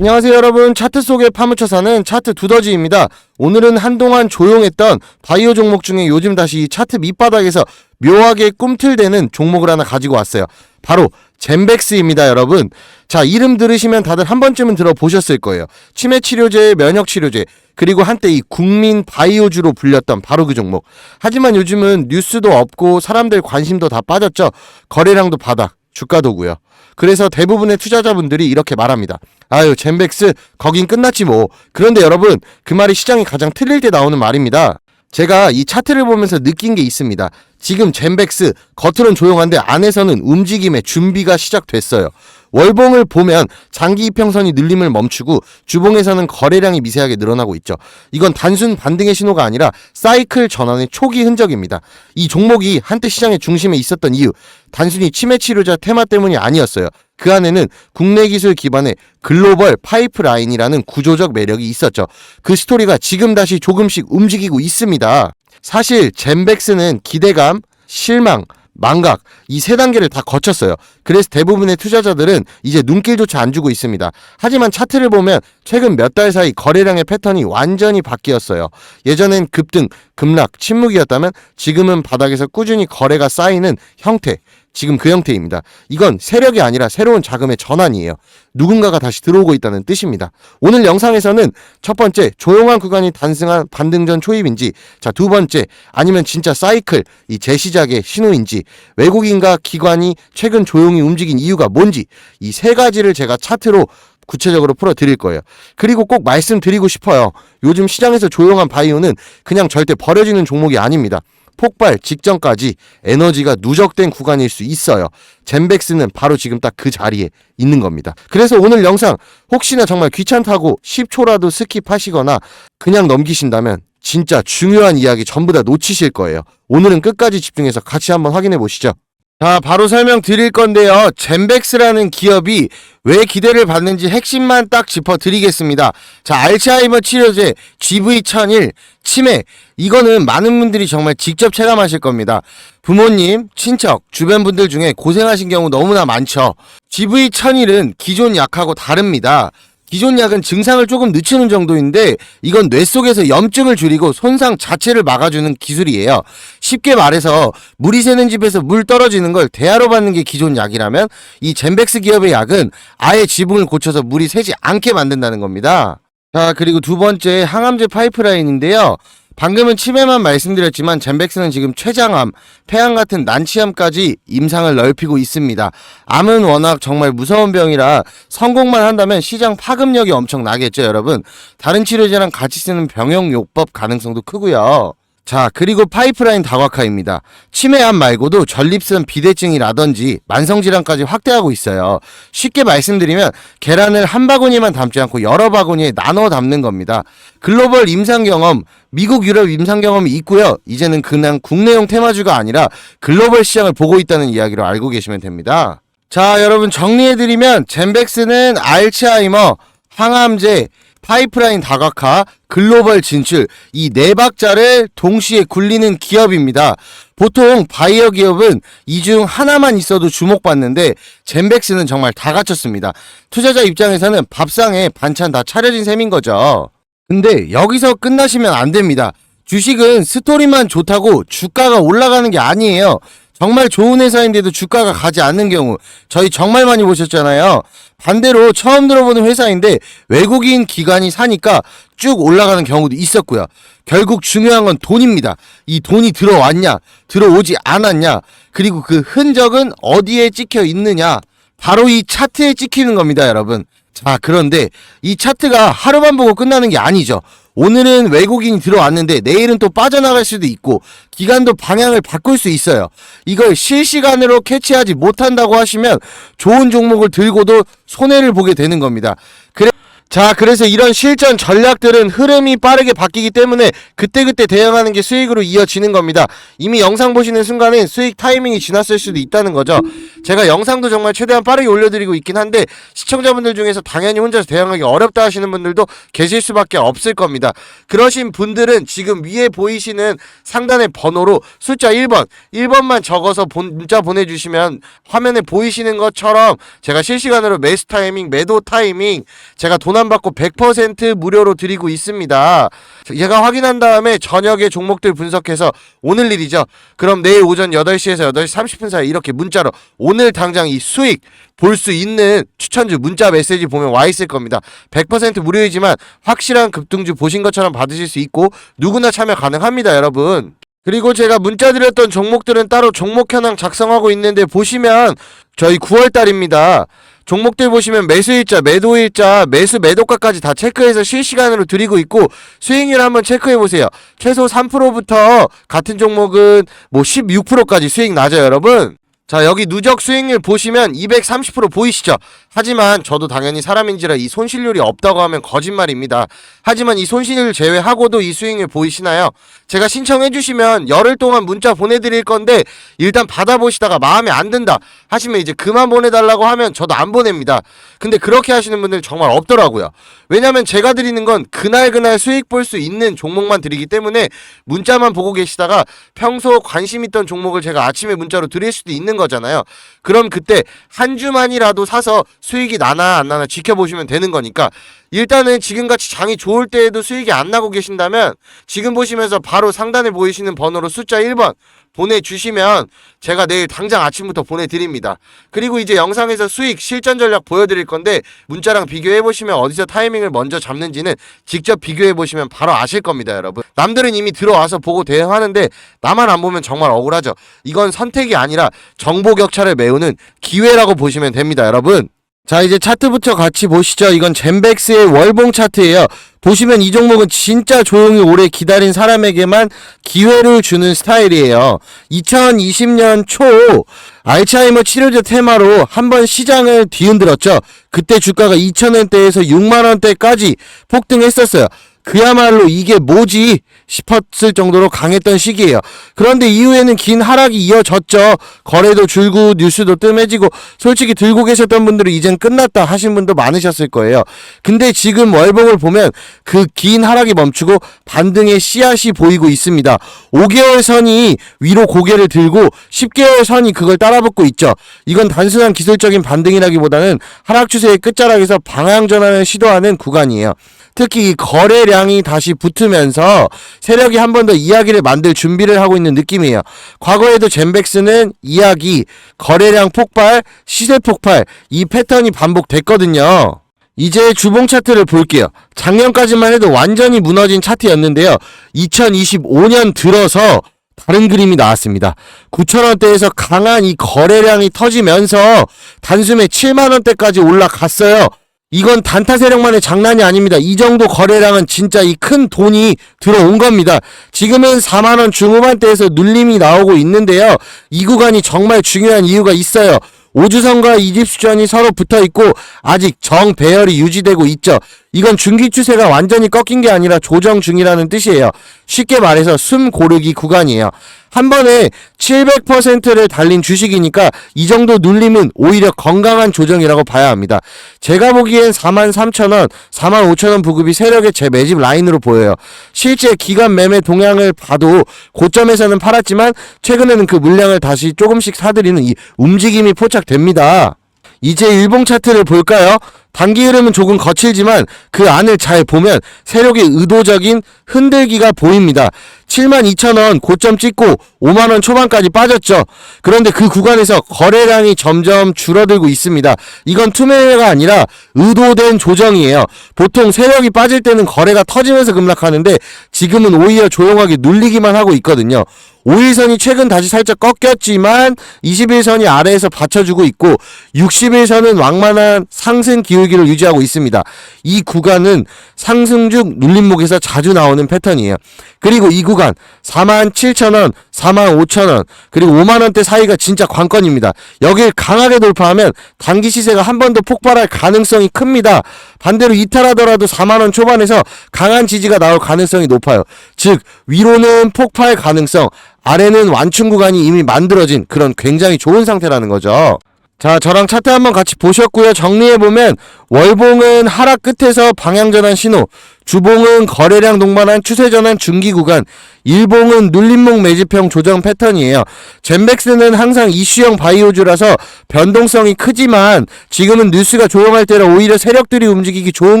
안녕하세요 여러분. 차트 속에 파묻혀 사는 차트 두더지입니다. 오늘은 한동안 조용했던 바이오 종목 중에 요즘 다시 이 차트 밑바닥에서 묘하게 꿈틀대는 종목을 하나 가지고 왔어요. 바로 젠백스입니다 여러분. 자 이름 들으시면 다들 한 번쯤은 들어보셨을 거예요. 치매 치료제 면역 치료제 그리고 한때 이 국민 바이오주로 불렸던 바로 그 종목. 하지만 요즘은 뉴스도 없고 사람들 관심도 다 빠졌죠. 거래량도 바닥 주가도고요 그래서 대부분의 투자자분들이 이렇게 말합니다. 아유, 젠백스 거긴 끝났지 뭐. 그런데 여러분, 그 말이 시장이 가장 틀릴 때 나오는 말입니다. 제가 이 차트를 보면서 느낀 게 있습니다. 지금 젠백스 겉으론 조용한데 안에서는 움직임의 준비가 시작됐어요. 월봉을 보면 장기 이평선이 늘림을 멈추고 주봉에서는 거래량이 미세하게 늘어나고 있죠. 이건 단순 반등의 신호가 아니라 사이클 전환의 초기 흔적입니다. 이 종목이 한때 시장의 중심에 있었던 이유 단순히 치매 치료자 테마 때문이 아니었어요. 그 안에는 국내 기술 기반의 글로벌 파이프라인이라는 구조적 매력이 있었죠. 그 스토리가 지금 다시 조금씩 움직이고 있습니다. 사실 젠백스는 기대감, 실망, 망각 이 세 단계를 다 거쳤어요. 그래서 대부분의 투자자들은 이제 눈길조차 안 주고 있습니다. 하지만 차트를 보면 최근 몇 달 사이 거래량의 패턴이 완전히 바뀌었어요. 예전엔 급등, 급락, 침묵이었다면 지금은 바닥에서 꾸준히 거래가 쌓이는 형태. 지금 그 형태입니다. 이건 세력이 아니라 새로운 자금의 전환이에요. 누군가가 다시 들어오고 있다는 뜻입니다. 오늘 영상에서는 첫 번째 조용한 구간이 단승한 반등전 초입인지, 자 두 번째 아니면 진짜 사이클 이 재시작의 신호인지, 외국인과 기관이 최근 조용히 움직인 이유가 뭔지 이 세 가지를 제가 차트로 구체적으로 풀어 드릴 거예요. 그리고 꼭 말씀드리고 싶어요. 요즘 시장에서 조용한 바이오는 그냥 절대 버려지는 종목이 아닙니다. 폭발 직전까지 에너지가 누적된 구간일 수 있어요. 젠백스는 바로 지금 딱 그 자리에 있는 겁니다. 그래서 오늘 영상 혹시나 정말 귀찮다고 10초라도 스킵하시거나 그냥 넘기신다면 진짜 중요한 이야기 전부 다 놓치실 거예요. 오늘은 끝까지 집중해서 같이 한번 확인해 보시죠. 자, 바로 설명드릴 건데요. 젠백스라는 기업이 왜 기대를 받는지 핵심만 딱 짚어드리겠습니다. 자, 알츠하이머 치료제 GV1001 치매 이거는 많은 분들이 정말 직접 체감하실 겁니다. 부모님, 친척, 주변 분들 중에 고생하신 경우 너무나 많죠. GV1001은 기존 약하고 다릅니다. 기존 약은 증상을 조금 늦추는 정도인데 이건 뇌 속에서 염증을 줄이고 손상 자체를 막아주는 기술이에요. 쉽게 말해서 물이 새는 집에서 물 떨어지는 걸 대하로 받는 게 기존 약이라면 이 젠백스 기업의 약은 아예 지붕을 고쳐서 물이 새지 않게 만든다는 겁니다. 자 그리고 두 번째 항암제 파이프라인인데요. 방금은 치매만 말씀드렸지만 젠백스는 지금 췌장암, 폐암 같은 난치암까지 임상을 넓히고 있습니다. 암은 워낙 정말 무서운 병이라 성공만 한다면 시장 파급력이 엄청 나겠죠, 여러분. 다른 치료제랑 같이 쓰는 병용 요법 가능성도 크고요. 자, 그리고 파이프라인 다각화입니다. 치매암 말고도 전립선 비대증이라든지 만성질환까지 확대하고 있어요. 쉽게 말씀드리면 계란을 한 바구니만 담지 않고 여러 바구니에 나눠 담는 겁니다. 글로벌 임상 경험, 미국, 유럽 임상 경험이 있고요. 이제는 그냥 국내용 테마주가 아니라 글로벌 시장을 보고 있다는 이야기로 알고 계시면 됩니다. 자, 여러분 정리해드리면 젠백스는 알츠하이머, 항암제, 파이프라인 다각화, 글로벌 진출 이 네 박자를 동시에 굴리는 기업입니다. 보통 바이오 기업은 이 중 하나만 있어도 주목받는데 젠백스는 정말 다 갖췄습니다. 투자자 입장에서는 밥상에 반찬 다 차려진 셈인 거죠. 근데 여기서 끝나시면 안 됩니다. 주식은 스토리만 좋다고 주가가 올라가는 게 아니에요. 정말 좋은 회사인데도 주가가 가지 않는 경우 저희 정말 많이 보셨잖아요. 반대로 처음 들어보는 회사인데 외국인 기관이 사니까 쭉 올라가는 경우도 있었고요. 결국 중요한 건 돈입니다. 이 돈이 들어왔냐, 들어오지 않았냐, 그리고 그 흔적은 어디에 찍혀 있느냐. 바로 이 차트에 찍히는 겁니다, 여러분. 자, 그런데 이 차트가 하루만 보고 끝나는 게 아니죠. 오늘은 외국인이 들어왔는데 내일은 또 빠져나갈 수도 있고 기간도 방향을 바꿀 수 있어요. 이걸 실시간으로 캐치하지 못한다고 하시면 좋은 종목을 들고도 손해를 보게 되는 겁니다. 그래 자, 그래서 이런 실전 전략들은 흐름이 빠르게 바뀌기 때문에 그때그때 대응하는 게 수익으로 이어지는 겁니다. 이미 영상 보시는 순간엔 수익 타이밍이 지났을 수도 있다는 거죠. 제가 영상도 정말 최대한 빠르게 올려드리고 있긴 한데 시청자분들 중에서 당연히 혼자서 대응하기 어렵다 하시는 분들도 계실 수밖에 없을 겁니다. 그러신 분들은 지금 위에 보이시는 상단의 번호로 숫자 1번, 1번만 적어서 본- 문자 보내주시면 화면에 보이시는 것처럼 제가 실시간으로 매수 타이밍, 매도 타이밍, 제가 돈안 받고 100% 무료로 드리고 있습니다. 제가 확인한 다음에 저녁에 종목들 분석해서 오늘 일이죠. 그럼 내일 오전 8시에서 8시 30분 사이 이렇게 문자로 오늘 당장 이 수익 볼 수 있는 추천주 문자 메시지 보면 와 있을 겁니다. 100% 무료이지만 확실한 급등주 보신 것처럼 받으실 수 있고 누구나 참여 가능합니다, 여러분. 그리고 제가 문자 드렸던 종목들은 따로 종목 현황 작성하고 있는데 보시면 저희 9월 달입니다. 종목들 보시면 매수일자, 매도일자, 매수 매도가까지 다 체크해서 실시간으로 드리고 있고 수익률 한번 체크해 보세요. 최소 3%부터 같은 종목은 뭐 16%까지 수익 나죠, 여러분. 자, 여기 누적 수익률 보시면 230% 보이시죠? 하지만 저도 당연히 사람인지라 이 손실률이 없다고 하면 거짓말입니다. 하지만 이 손실을 제외하고도 이 수익률 보이시나요? 제가 신청해 주시면 열흘 동안 문자 보내드릴 건데 일단 받아보시다가 마음에 안 든다 하시면 이제 그만 보내달라고 하면 저도 안 보냅니다. 근데 그렇게 하시는 분들 정말 없더라고요. 왜냐면 제가 드리는 건 그날 그날 수익 볼 수 있는 종목만 드리기 때문에 문자만 보고 계시다가 평소 관심 있던 종목을 제가 아침에 문자로 드릴 수도 있는 거잖아요. 그럼 그때 한 주만이라도 사서 수익이 나나 안 나나 지켜보시면 되는 거니까 일단은 지금같이 장이 좋을 때에도 수익이 안 나고 계신다면 지금 보시면서 바로 상단에 보이시는 번호로 숫자 1번 보내주시면 제가 내일 당장 아침부터 보내드립니다. 그리고 이제 영상에서 수익 실전 전략 보여드릴 건데 문자랑 비교해보시면 어디서 타이밍을 먼저 잡는지는 직접 비교해보시면 바로 아실 겁니다, 여러분. 남들은 이미 들어와서 보고 대응하는데 나만 안 보면 정말 억울하죠. 이건 선택이 아니라 정보 격차를 메우는 기회라고 보시면 됩니다, 여러분. 자 이제 차트부터 같이 보시죠. 이건 젠백스의 월봉 차트예요. 보시면 이 종목은 진짜 조용히 오래 기다린 사람에게만 기회를 주는 스타일이에요. 2020년 초 알츠하이머 치료제 테마로 한번 시장을 뒤흔들었죠. 그때 주가가 2,000원대에서 6만원대까지 폭등했었어요 그야말로 이게 뭐지 싶었을 정도로 강했던 시기예요. 그런데 이후에는 긴 하락이 이어졌죠. 거래도 줄고 뉴스도 뜸해지고 솔직히 들고 계셨던 분들은 이젠 끝났다 하신 분도 많으셨을 거예요. 근데 지금 월봉을 보면 그 긴 하락이 멈추고 반등의 씨앗이 보이고 있습니다. 5개월 선이 위로 고개를 들고 10개월 선이 그걸 따라붙고 있죠. 이건 단순한 기술적인 반등이라기보다는 하락 추세의 끝자락에서 방향 전환을 시도하는 구간이에요. 특히 이 거래량이 다시 붙으면서 세력이 한 번 더 이야기를 만들 준비를 하고 있는 느낌이에요. 과거에도 젠백스는 이야기, 거래량 폭발, 시세 폭발 이 패턴이 반복됐거든요. 이제 주봉 차트를 볼게요. 작년까지만 해도 완전히 무너진 차트였는데요. 2025년 들어서 다른 그림이 나왔습니다. 9,000원대에서 강한 이 거래량이 터지면서 단숨에 7만원대까지 올라갔어요. 이건 단타 세력만의 장난이 아닙니다. 이 정도 거래량은 진짜 이 큰 돈이 들어온 겁니다. 지금은 4만원 중후반대에서 눌림이 나오고 있는데요. 이 구간이 정말 중요한 이유가 있어요. 오주선과 이집수전이 서로 붙어 있고 아직 정 배열이 유지되고 있죠. 이건 중기 추세가 완전히 꺾인 게 아니라 조정 중이라는 뜻이에요. 쉽게 말해서 숨 고르기 구간이에요. 한 번에 700%를 달린 주식이니까 이 정도 눌림은 오히려 건강한 조정이라고 봐야 합니다. 제가 보기엔 43,000원, 45,000원 부급이 세력의 제 매집 라인으로 보여요. 실제 기간 매매 동향을 봐도 고점에서는 팔았지만 최근에는 그 물량을 다시 조금씩 사들이는 이 움직임이 포착됩니다. 이제 일봉 차트를 볼까요? 단기 흐름은 조금 거칠지만 그 안을 잘 보면 세력의 의도적인 흔들기가 보입니다. 72,000원 고점 찍고 5만원 초반까지 빠졌죠. 그런데 그 구간에서 거래량이 점점 줄어들고 있습니다. 이건 투매가 아니라 의도된 조정이에요. 보통 세력이 빠질 때는 거래가 터지면서 급락하는데 지금은 오히려 조용하게 눌리기만 하고 있거든요. 5일선이 최근 다시 살짝 꺾였지만 21선이 아래에서 받쳐주고 있고 61선은 왕만한 상승 기울기를 유지하고 있습니다. 이 구간은 상승 중 눌림목에서 자주 나오는 패턴이에요. 그리고 이 구간 47,000원, 45,000원, 그리고 5만원대 사이가 진짜 관건입니다. 여길 강하게 돌파하면 단기 시세가 한 번 더 폭발할 가능성이 큽니다. 반대로 이탈하더라도 4만원 초반에서 강한 지지가 나올 가능성이 높아요. 즉, 위로는 폭발 가능성, 아래는 완충 구간이 이미 만들어진 그런 굉장히 좋은 상태라는 거죠. 자, 저랑 차트 한번 같이 보셨고요. 정리해보면, 월봉은 하락 끝에서 방향전환 신호, 주봉은 거래량 동반한 추세 전환 중기 구간, 일봉은 눌림목 매집형 조정 패턴이에요. 젠백스는 항상 이슈형 바이오주라서 변동성이 크지만 지금은 뉴스가 조용할 때라 오히려 세력들이 움직이기 좋은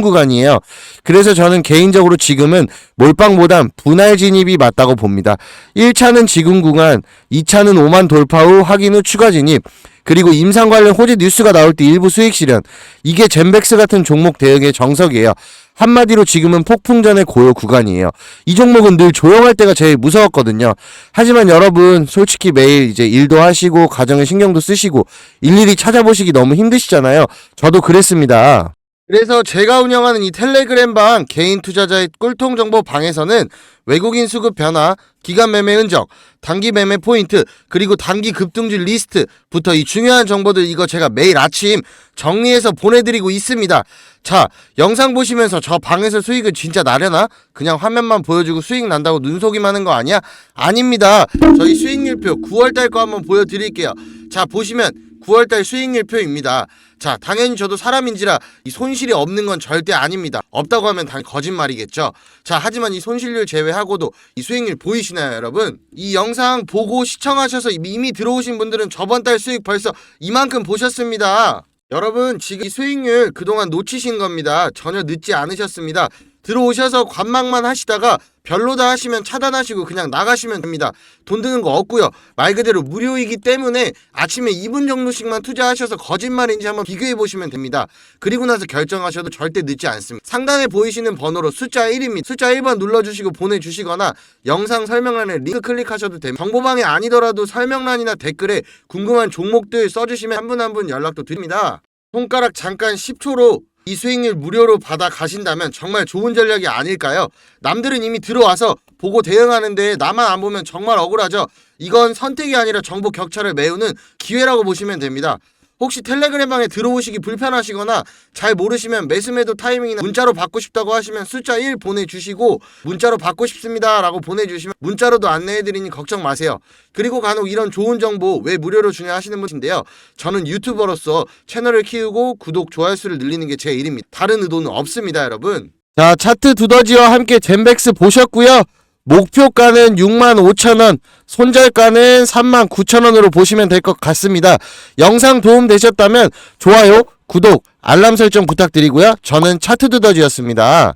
구간이에요. 그래서 저는 개인적으로 지금은 몰빵보단 분할 진입이 맞다고 봅니다. 1차는 지금 구간, 2차는 5만 돌파 후 확인 후 추가 진입, 그리고 임상 관련 호재 뉴스가 나올 때 일부 수익 실현. 이게 젠백스 같은 종목 대응의 정석이에요. 한마디로 지금은 폭풍전의 고요 구간이에요. 이 종목은 늘 조용할 때가 제일 무서웠거든요. 하지만 여러분, 솔직히 매일 이제 일도 하시고, 가정에 신경도 쓰시고, 일일이 찾아보시기 너무 힘드시잖아요. 저도 그랬습니다. 그래서 제가 운영하는 이 텔레그램 방 개인 투자자의 꿀통 정보 방에서는 외국인 수급 변화, 기간 매매 흔적, 단기 매매 포인트, 그리고 단기 급등주 리스트부터 이 중요한 정보들 이거 제가 매일 아침 정리해서 보내드리고 있습니다. 자, 영상 보시면서 저 방에서 수익을 진짜 나려나? 그냥 화면만 보여주고 수익 난다고 눈속임 하는 거 아니야? 아닙니다. 저희 수익률표 9월달 거 한번 보여드릴게요. 자, 보시면 9월달 수익률표입니다. 자, 당연히 저도 사람인지라 이 손실이 없는 건 절대 아닙니다. 없다고 하면 당 거짓말이겠죠. 자, 하지만 이 손실률 제외하고도 이 수익률 보이시나요, 여러분? 이 영상 보고 시청하셔서 이미 들어오신 분들은 저번 달 수익 벌써 이만큼 보셨습니다. 여러분, 지금 이 수익률 그동안 놓치신 겁니다. 전혀 늦지 않으셨습니다. 들어오셔서 관망만 하시다가 별로다 하시면 차단하시고 그냥 나가시면 됩니다. 돈 드는 거 없고요. 말 그대로 무료이기 때문에 아침에 2분 정도씩만 투자하셔서 거짓말인지 한번 비교해 보시면 됩니다. 그리고 나서 결정하셔도 절대 늦지 않습니다. 상단에 보이시는 번호로 숫자 1입니다. 숫자 1번 눌러주시고 보내주시거나 영상 설명란에 링크 클릭하셔도 됩니다. 정보방에 아니더라도 설명란이나 댓글에 궁금한 종목들 써주시면 한 분 한 분 연락도 드립니다. 손가락 잠깐 10초로 이 수익률 무료로 받아 가신다면 정말 좋은 전략이 아닐까요? 남들은 이미 들어와서 보고 대응하는데 나만 안 보면 정말 억울하죠. 이건 선택이 아니라 정보 격차를 메우는 기회라고 보시면 됩니다. 혹시 텔레그램방에 들어오시기 불편하시거나 잘 모르시면 매수매도 타이밍이나 문자로 받고 싶다고 하시면 숫자 1 보내주시고 문자로 받고 싶습니다 라고 보내주시면 문자로도 안내해드리니 걱정 마세요. 그리고 간혹 이런 좋은 정보 왜 무료로 주냐 하시는 분인데요. 저는 유튜버로서 채널을 키우고 구독, 좋아요 수를 늘리는 게 제 일입니다. 다른 의도는 없습니다 여러분. 자 차트 두더지와 함께 젠백스 보셨고요. 목표가는 6만 5천원, 손절가는 3만 9천원으로 보시면 될 것 같습니다. 영상 도움 되셨다면 좋아요, 구독, 알람 설정 부탁드리고요. 저는 차트 두더지였습니다.